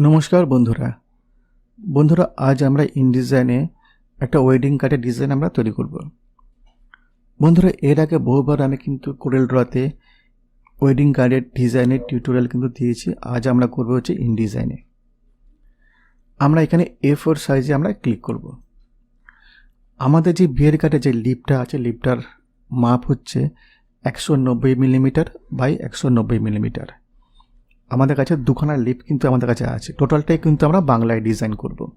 নমস্কার বন্ধুরা। বন্ধুরা, আজ আমরা ইনডিজাইনে একটা ওয়েডিং কার্ডের ডিজাইন আমরা তৈরি করব। বন্ধুরা, এর আগে বহুবার আমি কিন্তু কোরেল ড্রতে ওয়েডিং কার্ডের ডিজাইনের টিউটোরিয়াল কিন্তু দিয়েছি। আজ আমরা করব হচ্ছে ইনডিজাইনে আমরা এখানে এ ফোর সাইজে আমরা ক্লিক করব। আমাদের যে বিয়ের কার্ডে যে লিপটা আছে লিপটার মাপ হচ্ছে একশো নব্বই মিলিমিটার বাই একশো নব্বই মিলিমিটার আমাদের কাছে দুখানা লিপ কিন্তু আমাদের কাছে আছে। টোটালটাই কিন্তু আমরা বাংলায় ডিজাইন করব।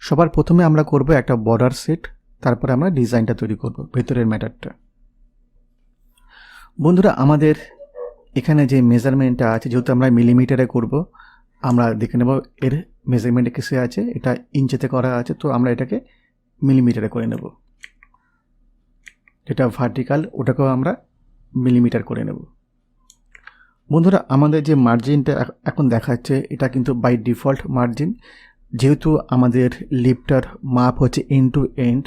সবার প্রথমে আমরা করব একটা বর্ডার সেট তারপরে আমরা ডিজাইনটা তৈরি করব, ভেতরের ম্যাটারটা বন্ধুরা, আমাদের এখানে যে মেজারমেন্টটা আছে, যেহেতু আমরা মিলিমিটারে করব, আমরা দেখে নেব এর মেজারমেন্টে কিসে আছে, এটা ইঞ্চেতে করা আছে, তো আমরা এটাকে মিলিমিটারে করে নেব। এটা ভার্টিক্যাল ওটাকেও আমরা মিলিমিটার করে নেব। বন্ধুরা, আমাদের যে মার্জিনটা এখন দেখাচ্ছে, এটা কিন্তু বাই ডিফল্ট মার্জিন যেহেতু আমাদের লিপটার মাপ হচ্ছে এন্ড টু এন্ড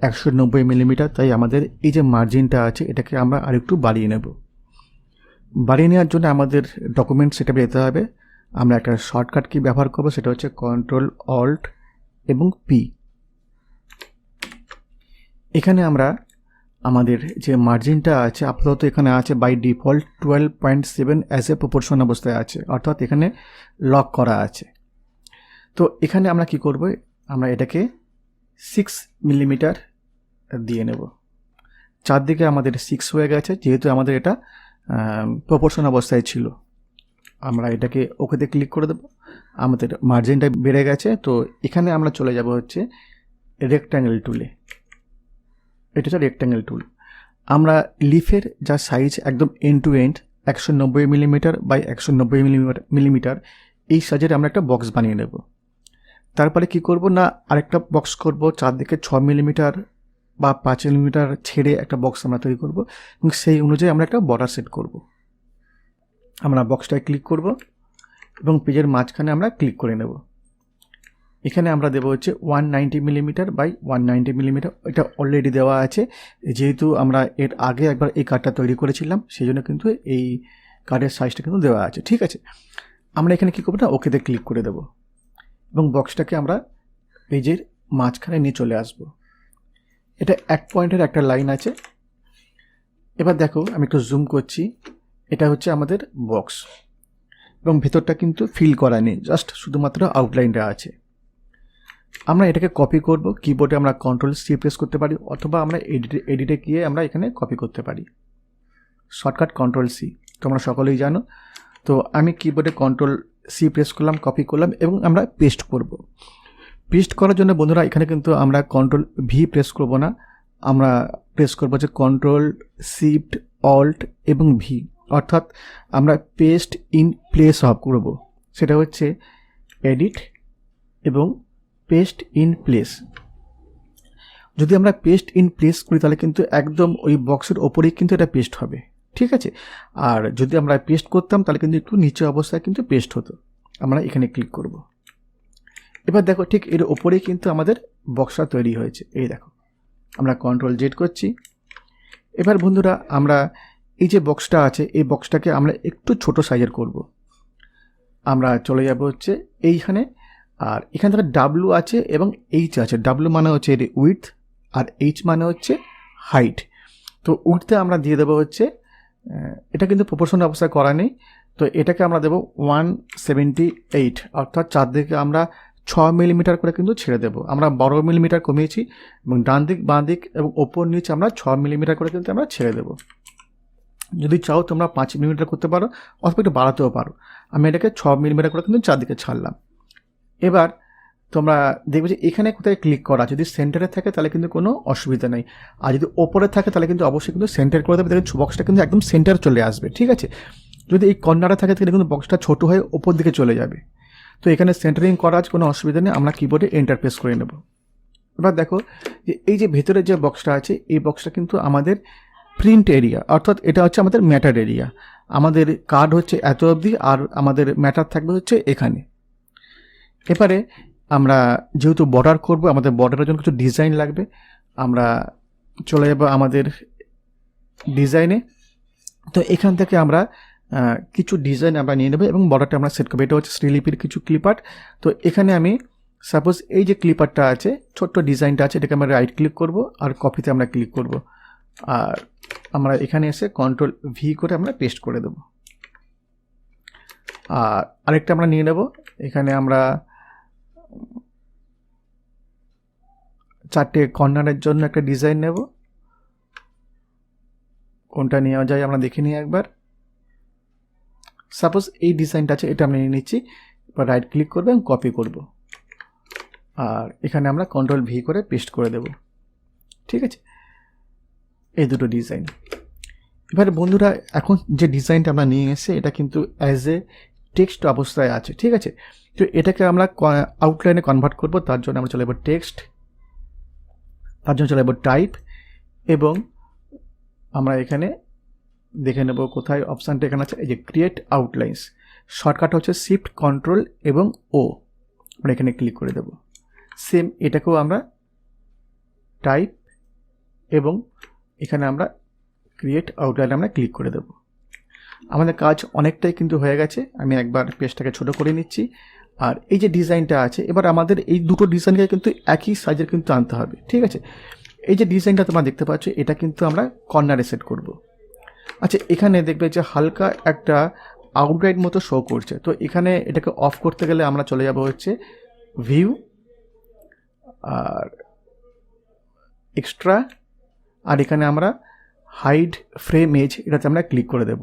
একশো নব্বই মিলিমিটার তাই আমাদের এই যে মার্জিনটা আছে, এটাকে আমরা আরেকটু বাড়িয়ে নেব। বাড়িয়ে নেওয়ার জন্য আমাদের ডকুমেন্ট সেটা যেতে হবে। আমরা একটা শর্টকাট কি ব্যবহার করব, সেটা হচ্ছে কন্ট্রোল অল্ট এবং পি এখানে আমরা আমাদের যে মার্জিনটা আছে, আপাতত এখানে আছে by default twelve point seven as a proportion অবস্থায় আছে, অর্থাৎ এখানে লক করা আছে। তো এখানে আমরা কি করব? আমরা এটাকে সিক্স মিলিমিটার দিয়ে নেব। চারদিকে আমাদের সিক্স হয়ে গেছে, যেহেতু আমাদের এটা প্রপোর্শন অবস্থায় ছিল। আমরা এটাকে ওকেতে ক্লিক করে দেবো। আমাদের মার্জিনটা বেড়ে গেছে, তো এখানে আমরা চলে যাব হচ্ছে রেক্ট্যাঙ্গেল টুলে এটা হচ্ছে রেক্ট্যাঙ্গেল টুল আমরা লিফের যা সাইজ একদম এন্ড টু এন্ড একশো নব্বই মিলিমিটার বাই একশো নব্বই মিলিমিটার মিলিমিটার এই সাইজের আমরা একটা বক্স বানিয়ে নেব। তারপরে কি করব না, আরেকটা বক্স করব, চারদিকে ছ মিলিমিটার বা পাঁচ মিলিমিটার ছেড়ে একটা বক্স আমরা তৈরি করব এবং সেই অনুযায়ী আমরা একটা বর্ডার সেট করব। আমরা বক্সটায় ক্লিক করব এবং পেজের মাঝখানে আমরা ক্লিক করে নেব। এখানে আমরা দেবো হচ্ছে one ninety millimetre by one ninety millimetre এটা অলরেডি দেওয়া আছে। যেহেতু আমরা এর আগে একবার এই কার্ডটা তৈরি করেছিলাম সেই জন্য কিন্তু এই কার্ডের সাইজটা কিন্তু দেওয়া আছে, ঠিক আছে? আমরা এখানে কী করব না ওকেতে ক্লিক করে দেবো। এবং বক্সটাকে আমরা পেজের মাঝখানে নিয়ে চলে আসব। এটা এক পয়েন্টের একটা লাইন আছে। এবার দেখো, আমি একটু জুম করছি। এটা হচ্ছে আমাদের বক্স এবং ভেতরটা কিন্তু ফিল করা নেই জাস্ট শুধুমাত্র আউটলাইনটা আছে। আমরা এটাকে কপি করব কিবোর্ডে আমরা কন্ট্রোল সি প্রেস করতে পারি, অথবা আমরা এডিটে এডিটে গিয়ে আমরা এখানে কপি করতে পারি। শর্টকাট কন্ট্রোল সি তোমরা সকলেই জানো। তো আমি কিবোর্ডে কন্ট্রোল সি প্রেস করলাম কপি করলাম, এবং আমরা পেস্ট করব। পেস্ট করার জন্য বন্ধুরা, এখানে কিন্তু আমরা কন্ট্রোল ভি প্রেস করব না। আমরা প্রেস করব যে কন্ট্রোল শিফট অল্ট এবং ভি অর্থাৎ আমরা পেস্ট ইন প্লেস অফ করব। সেটা হচ্ছে এডিট এবং পেস্ট ইন প্লেস যদি আমরা পেস্ট ইন প্লেস করি, তাহলে কিন্তু একদম ওই বক্সের ওপরেই কিন্তু এটা পেস্ট হবে। ঠিক আছে? আর যদি আমরা পেস্ট করতাম, তাহলে কিন্তু একটু নিচে অবস্থায় কিন্তু পেস্ট হতো। আমরা এখানে ক্লিক করব। এবার দেখো, ঠিক এর ওপরেই কিন্তু আমাদের বক্সটা তৈরি হয়েছে। এই দেখো, আমরা কন্ট্রোল জেড করছি। এবার বন্ধুরা, আমরা এই যে বক্সটা আছে, এই বক্সটাকে আমরা একটু ছোট সাইজের করব। আমরা চলে যাব হচ্ছে এইখানে আর এখানে থেকে ডাব্লু আছে এবং এইচ আছে। ডাব্লু মানে হচ্ছে এর উইথ আর এইচ মানে হচ্ছে হাইট তো উইথতে আমরা দিয়ে দেবো হচ্ছে এটা কিন্তু প্রপোর্শন অবস্থায় করা নেই। তো এটাকে আমরা দেবো ওয়ান সেভেন্টি এইট অর্থাৎ চারদিকে আমরা ছ মিলিমিটার করে কিন্তু ছেড়ে দেবো। আমরা বারো মিলিমিটার কমিয়েছি এবং ডান দিক, বাঁ দিক এবং ওপর নিচে আমরা ছ মিলিমিটার করে কিন্তু আমরা ছেড়ে দেবো। যদি চাও তোমরা পাঁচ মিলিমিটার করতে পারো, অথবা একটু বাড়াতেও পারো। আমি এটাকে ছ মিলিমিটার করে কিন্তু চারদিকে ছাড়লাম। এবার তোমরা দেখবে যে এখানে কোথায় ক্লিক করা যদি সেন্টারে থাকে তাহলে কিন্তু কোনো অসুবিধা নেই। আর যদি ওপরে থাকে তাহলে কিন্তু অবশ্যই কিন্তু সেন্টার করে দেবে। দেখবেন বক্সটা কিন্তু একদম সেন্টার চলে আসবে, ঠিক আছে? যদি এই কর্নারে থাকে তাহলে কিন্তু বক্সটা ছোটো হয়ে ওপর দিকে চলে যাবে। তো এখানে সেন্টারিং করা আছে, কোনো অসুবিধা নেই। আমরা কিবোর্ডে এন্টার প্রেস করে নেব। এবার দেখো যে এই যে ভেতরে যে বক্সটা আছে, এই বক্সটা কিন্তু আমাদের প্রিন্ট এরিয়া অর্থাৎ এটা হচ্ছে আমাদের ম্যাটার এরিয়া আমাদের কার্ড হচ্ছে এত অবধি আর আমাদের ম্যাটার থাকবে হচ্ছে এখানে। এবারে আমরা যেহেতু বর্ডার করব, আমাদের বর্ডারের জন্য কিছু ডিজাইন লাগবে। আমরা চলে যাব আমাদের ডিজাইনে তো এখান থেকে আমরা কিছু ডিজাইন আমরা নিয়ে নেব এবং বর্ডারটা আমরা সেট করব। এটা হচ্ছে শ্রীলিপির কিছু ক্লিপার তো এখানে আমি সাপোজ এই যে ক্লিপারটা আছে, ছোট্ট ডিজাইনটা আছে, এটাকে আমরা রাইট ক্লিক করব আর কপিতে আমরা ক্লিক করব। আর আমরা এখানে এসে কন্ট্রোল ভি করে আমরা পেস্ট করে দেবো। আর আরেকটা আমরা নিয়ে নেব। এখানে আমরা চারটে কর্নারের জন্য একটা ডিজাইন নেব। কোনটা নেওয়া যায় আমরা দেখে নিই একবার। সাপোজ এই ডিজাইনটা আছে, এটা আমি নিয়ে নিচ্ছি। এবার রাইট ক্লিক করব এবং কপি করব। আর এখানে আমরা কন্ট্রোল ভি করে পেস্ট করে দেব। ঠিক আছে? এই দুটো ডিজাইন। এবার বন্ধুরা, এখন যে ডিজাইনটা আমরা নিয়ে এসে এটা কিন্তু অ্যাজ এ টেক্সট অবস্থায় আছে। ঠিক আছে? তো এটাকে আমরা আউটলাইনে কনভার্ট করব, তার জন্য আমরা চলে যাব টেক্সট তার জন্য চলে যাব টাইপ এবং আমরা এখানে দেখে নেব কোথায় অপশানটা এখানে আছে, এই যে ক্রিয়েট আউটলাইন্স শর্টকাট হচ্ছে শিফট কন্ট্রোল এবং ও আমরা এখানে ক্লিক করে দেব। সেম এটাকেও আমরা টাইপ এবং এখানে আমরা ক্রিয়েট আউটলাইন আমরা ক্লিক করে দেব। আমাদের কাজ অনেকটাই কিন্তু হয়ে গেছে, আমি একবার পেজটাকে ছোট করে নিচ্ছি। আর এই যে ডিজাইনটা আছে, এবার আমাদের এই দুটো ডিজাইনকে কিন্তু একই সাইজের কিন্তু আনতে হবে, ঠিক আছে? এই যে ডিজাইনটা তোমরা দেখতে পাচ্ছ, এটা কিন্তু আমরা কর্নারে সেট করব। আচ্ছা এখানে দেখবে যে হালকা একটা আউটলাইন মতো শো করছে। তো এখানে এটাকে অফ করতে গেলে আমরা চলে যাব হচ্ছে ভিউ আর এক্সট্রা আর এখানে আমরা হাইড ফ্রেম এজ এটাতে আমরা ক্লিক করে দেব।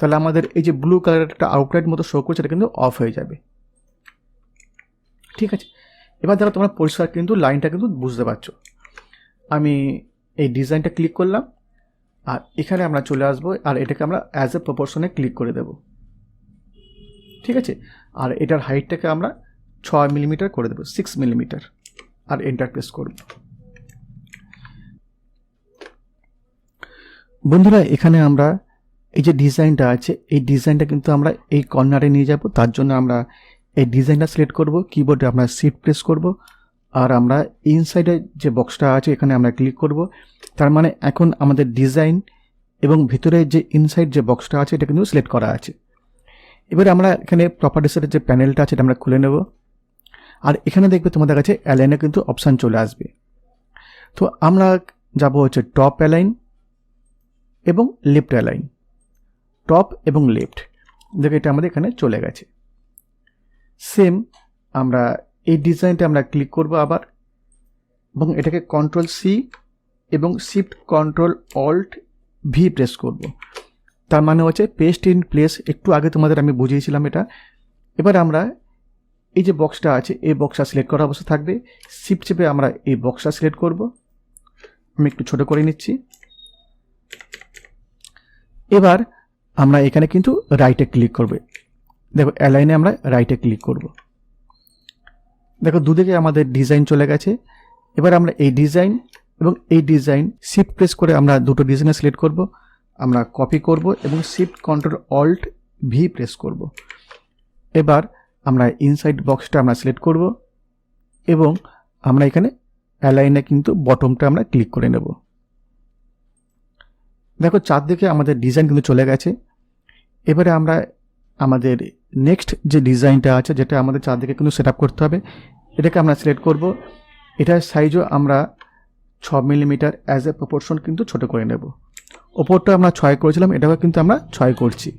তাহলে আমাদের এই যে ব্লু কালারের একটা আউটলাইন মতো শো করছে, এটা কিন্তু অফ হয়ে যাবে। ঠিক আছে? এবার দেখো তোমরা পরিষ্কার কিন্তু লাইনটা কিন্তু বুঝতে পারছ। আমি এই ডিজাইনটা ক্লিক করলাম, আর এখানে আমরা চলে আসব, আর এটাকে আমরা অ্যাজ এ প্রপোর্শনে ক্লিক করে দেব। ঠিক আছে? আর এটার হাইটটাকে আমরা ছয় মিলিমিটার করে দেবো সিক্স মিলিমিটার আর এন্টার প্রেস করব। বন্ধুরা, এখানে আমরা এই যে ডিজাইনটা আছে, এই ডিজাইনটা কিন্তু আমরা এই কর্নারে নিয়ে যাব, তার জন্য আমরা এই ডিজাইনটা সিলেক্ট করব কিবোর্ডে আমরা শিফট প্রেস করব, আর আমরা ইনসাইডে যে বক্সটা আছে এখানে আমরা ক্লিক করব। তার মানে এখন আমাদের ডিজাইন এবং ভিতরে যে ইনসাইড যে বক্সটা আছে এটা কিন্তু সিলেক্ট করা আছে। এবারে আমরা এখানে প্রপার্টিসের যে প্যানেলটা আছে এটা আমরা খুলে নেব। আর এখানে দেখবে তোমাদের কাছে অ্যালাইনে কিন্তু অপশান চলে আসবে। তো আমরা যাব হচ্ছে টপ অ্যালাইন এবং লেফট অ্যালাইন টপ এবং লেফট দেখো এটা আমাদের এখানে চলে গেছে। সেম আমরা এই ডিজাইনটা আমরা ক্লিক করব আবার, এবং এটাকে কন্ট্রোল সি এবং shift control alt V press করব। তার মানে হচ্ছে পেস্ট ইন প্লেস একটু আগে তোমাদের আমি বুঝিয়েছিলাম এটা। এবার আমরা এই যে বক্সটা আছে, এই বক্সটা সিলেক্ট করা অবস্থা থাকবে। শিফট চেপে আমরা এই বক্সটা সিলেক্ট করব। আমি একটু ছোট করে নিচ্ছি। এবার আমরা এখানে কিন্তু রাইটে ক্লিক করবে। দেখো অ্যালাইনে আমরা রাইটে ক্লিক করব। দেখো, দুদিকে আমাদের ডিজাইন চলে গেছে। এবার আমরা এই ডিজাইন এবং এই ডিজাইন শিফট প্রেস করে আমরা দুটো ডিজাইনে সিলেক্ট করব। আমরা কপি করব এবং shift control alt V press করব। এবার আমরা ইনসাইড বক্সটা আমরা সিলেক্ট করব এবং আমরা এখানে অ্যালাইনে কিন্তু বটমটা আমরা ক্লিক করে নেব। দেখো, চারদিকে আমাদের ডিজাইন কিন্তু চলে গেছে। এবারে আমরা আমাদের নেক্সট যে ডিজাইনটা আছে, যেটা আমাদের চারদিকে কিন্তু সেট করতে হবে, এটাকে আমরা সিলেক্ট করব। এটার সাইজও আমরা ছ মিলিমিটার অ্যাজ এ প্রপোর্শন কিন্তু ছোট করে নেব। ওপরটা আমরা ছয় করেছিলাম এটাকে কিন্তু আমরা ছয় করছি।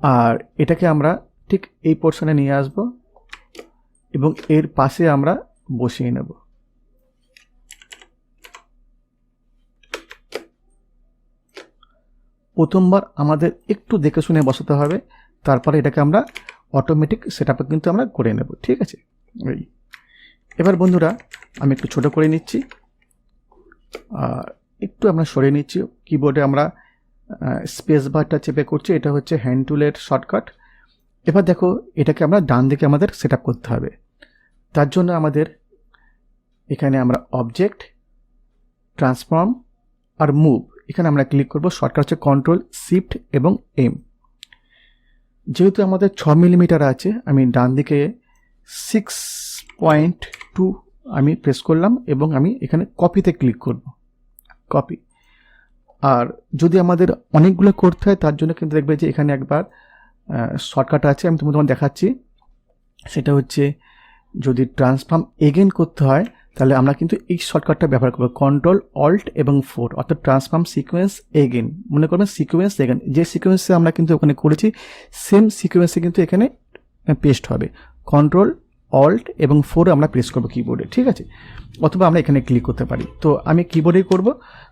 আর এটাকে আমরা ঠিক এই পোর্শনে নিয়ে আসব এবং এর পাশে আমরা বসিয়ে নেব। প্রথমবার আমাদের একটু দেখে শুনে বসাতে হবে, তারপরে এটাকে আমরা অটোমেটিক সেট কিন্তু আমরা করে নেব, ঠিক আছে? এই। এবার বন্ধুরা, আমি একটু ছোট করে নিচ্ছি। আর একটু আমরা সরিয়ে নিচ্ছি কিবোর্ডে আমরা স্পেস বারটা চেপে করছি, এটা হচ্ছে হ্যান্ড টুলের শর্টকাট এবার দেখো, এটাকে আমরা ডান দিকে আমাদের সেট করতে হবে। তার জন্য আমাদের এখানে আমরা অবজেক্ট ট্রান্সফর্ম আর মুভ এখানে আমরা ক্লিক করব শর্টকাট হচ্ছে কন্ট্রোল শিফট এবং এম যেহেতু আমাদের ছ মিলিমিটার আছে, আমি ডান দিকে সিক্স পয়েন্ট টু আমি প্রেস করলাম এবং আমি এখানে কপিতে ক্লিক করব। কপি আর যদি আমাদের অনেকগুলো করতে হয়, তার জন্য কিন্তু দেখবে যে এখানে একবার শর্টকাট আছে, আমি তোমাদের দেখাচ্ছি। সেটা হচ্ছে যদি ট্রান্সফর্ম এগেন করতে হয় তাহলে আমরা কিন্তু এই শর্টকাটটা ব্যবহার করব। কন্ট্রোল অল্ট এবং ফোর অর্থাৎ ট্রান্সফর্ম সিকোয়েন্স এগেন মনে করবেন সিকোয়েন্স এগেন যে সিকোয়েন্সে আমরা কিন্তু ওখানে করেছি সেম সিকোয়েন্সে কিন্তু এখানে পেস্ট হবে। কন্ট্রোল অল্ট এবং ফোর আমরা প্রেস করব কিবোর্ডে ঠিক আছে? অথবা আমরা এখানে ক্লিক করতে পারি। তো আমি কিবোর্ডেই করব।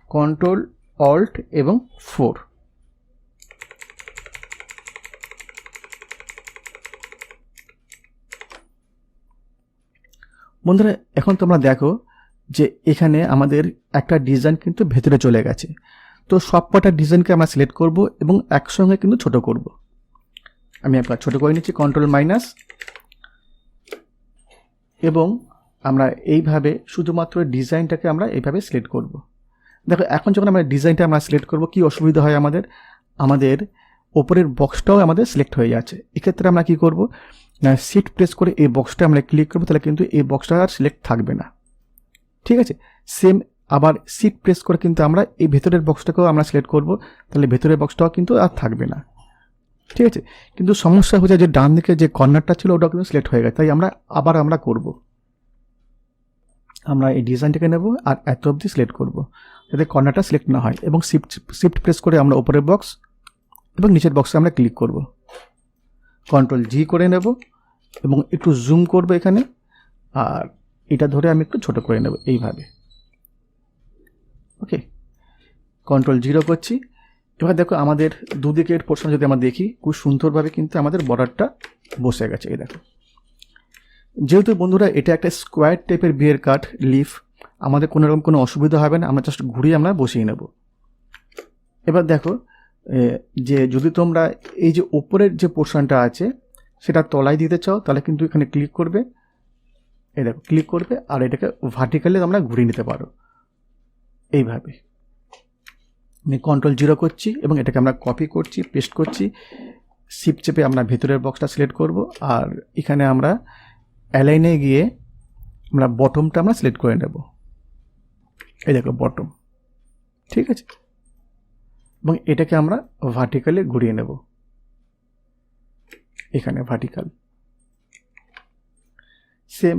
কন্ট্রোল অল্ট এবং ফোর বন্ধুরা, এখন তোমরা দেখো যে এখানে আমাদের একটা ডিজাইন কিন্তু ভেতরে চলে গেছে। তো সব কটা ডিজাইনকে আমরা সিলেক্ট করব এবং একসঙ্গে কিন্তু ছোট করব। আমি একবার ছোট করে নিচ্ছি কন্ট্রোল মাইনাস এবং আমরা এইভাবে শুধুমাত্র ডিজাইনটাকে আমরা এইভাবে সিলেক্ট করব। দেখো, এখন যখন আমরা ডিজাইনটা আমরা সিলেক্ট করব, কি অসুবিধা হয় আমাদের? আমাদের ওপরের বক্সটাও আমাদের সিলেক্ট হয়ে যাচ্ছে। এক্ষেত্রে আমরা কি করব? না সিট প্রেস করে এই বক্সটা আমরা ক্লিক করব, তাহলে কিন্তু এই বক্সটা আর সিলেক্ট থাকবে না। ঠিক আছে? সেম আবার সিট প্রেস করে কিন্তু আমরা এই ভেতরের বক্সটাকেও আমরা সিলেক্ট করব, তাহলে ভেতরের বক্সটাও কিন্তু আর থাকবে না। ঠিক আছে? কিন্তু সমস্যা হচ্ছে যে ডান দিকে যে কর্নারটা ছিল, ওটাও কিন্তু সিলেক্ট হয়ে গেছে, তাই আমরা আবার আমরা করব। আমরা এই ডিজাইনটাকে নেব আর এত অবধি সিলেক্ট করব, যাতে কর্নারটা সিলেক্ট না হয়। এবং শিফট শিফট প্রেস করে আমরা উপরের বক্স এবং নিচের বক্সে আমরা ক্লিক করব। কন্ট্রোল জি করে নেব এবং একটু জুম করব এখানে, আর এটা ধরে আমি একটু ছোট করে নেব এইভাবে। ওকে কন্ট্রোল জিরো করছি। এবার দেখো আমাদের দুদিকের পোর্শন যদি আমরা দেখি, খুব সুন্দরভাবে কিন্তু আমাদের বর্ডারটা বসে গেছে, এই দেখো। যেহেতু বন্ধুরা, এটা একটা স্কোয়ার টাইপের বিয়ের কাঠ লিফ আমাদের কোনো রকম কোনো অসুবিধা হবে না, আমরা জাস্ট ঘুরিয়ে আমরা বসিয়ে নেব। এবার দেখো যে যদি তোমরা এই যে ওপরের যে পোর্শনটা আছে, সেটা তলায় দিতে চাও, তাহলে কিন্তু এখানে ক্লিক করবে। এই দেখো ক্লিক করবে, আর এটাকে ভার্টিক্যালি তোমরা ঘুরিয়ে নিতে পারো। এইভাবে। আমি কন্ট্রোল জিরো করছি এবং এটাকে আমরা কপি করছি পেস্ট করছি। সিপ চেপে আমরা ভেতরের বক্সটা সিলেক্ট করব, আর এখানে আমরা অ্যালাইনে গিয়ে আমরা বটমটা আমরা সিলেক্ট করে নেব। এই দেখো বটম ঠিক আছে? এবং এটাকে আমরা ভার্টিক্যালি ঘুরিয়ে নেব। এখানে ভার্টিক্যাল সেম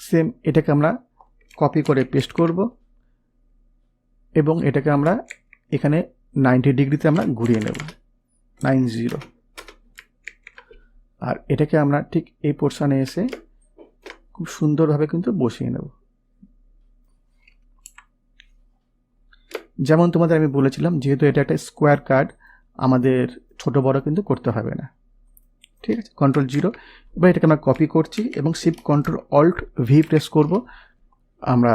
সেম এটাকে আমরা কপি করে পেস্ট করব এবং এটাকে আমরা এখানে নাইনটি ডিগ্রিতে আমরা ঘুরিয়ে নেব। নাইন জিরো আর এটাকে আমরা ঠিক এই পোর্শানে এসে খুব সুন্দরভাবে কিন্তু বসিয়ে নেব। যেমন তোমাদের আমি বলেছিলাম, যেহেতু এটা একটা স্কোয়ার কার্ড আমাদের ছোট বড় কিন্তু করতে হবে না। ঠিক আছে? কন্ট্রোল জিরো এবার এটাকে আমরা কপি করছি এবং shift control alt V press করব। আমরা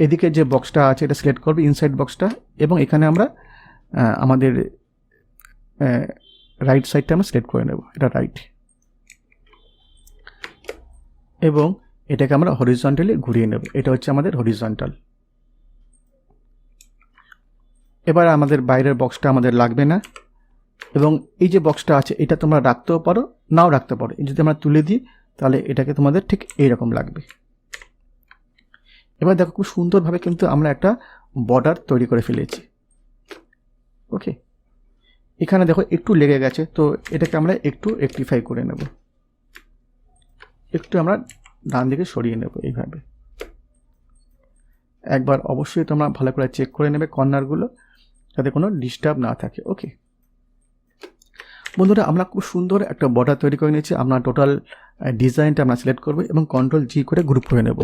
এদিকে যে বক্সটা আছে, এটা সিলেক্ট করব ইনসাইড বক্সটা এবং এখানে আমরা আমাদের রাইট সাইডটা আমরা সিলেক্ট করে নেব। এটা রাইট এবং এটাকে আমরা হরিজন্টালি ঘুরিয়ে নেব। এটা হচ্ছে আমাদের হরিজন্টাল এবার আমাদের বাইরের বক্সটা আমাদের লাগবে না। এবং এই যে বক্সটা আছে, এটা তোমরা রাখতেও পারো, নাও রাখতে পারো। যদি আমরা তুলে দিই, তাহলে এটাকে তোমাদের ঠিক এইরকম লাগবে। এবার দেখো খুব সুন্দরভাবে কিন্তু আমরা একটা বর্ডার তৈরি করে ফেলেছি। ওকে এখানে দেখো একটু লেগে গেছে, তো এটাকে আমরা একটু রেক্টিফাই করে নেব। একটু আমরা ডান দিকে সরিয়ে নেব এইভাবে। একবার অবশ্যই তোমরা ভালো করে চেক করে নেবে কর্নারগুলো যাতে কোনো ডিস্টার্ব না থাকে ওকে বন্ধুরা, আমরা খুব সুন্দর একটা বর্ডার তৈরি করে নিয়েছি। আমরা টোটাল ডিজাইনটা আমরা সিলেক্ট করব এবং কন্ট্রোল জি করে গ্রুপ করে নেব।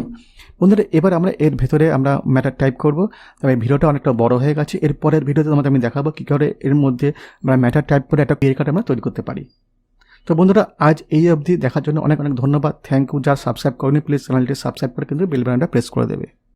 বন্ধুরা, এবার আমরা এর ভেতরে আমরা ম্যাটার টাইপ করব। তবে ভিডিওটা অনেকটা বড় হয়ে গেছে। এর পরের ভিডিওতে তোমাদের আমি দেখাবো কী করে এর মধ্যে আমরা ম্যাটার টাইপ করে একটা ক্লিয়ার কাট আমরা তৈরি করতে পারি। তো বন্ধুরা, আজ এই অবধি দেখার জন্য অনেক অনেক ধন্যবাদ। থ্যাংক ইউ যারা সাবস্ক্রাইব করেনি প্লিজ চ্যানেলটি সাবস্ক্রাইব করে কিন্তু বেল প্রেস করে দেবে।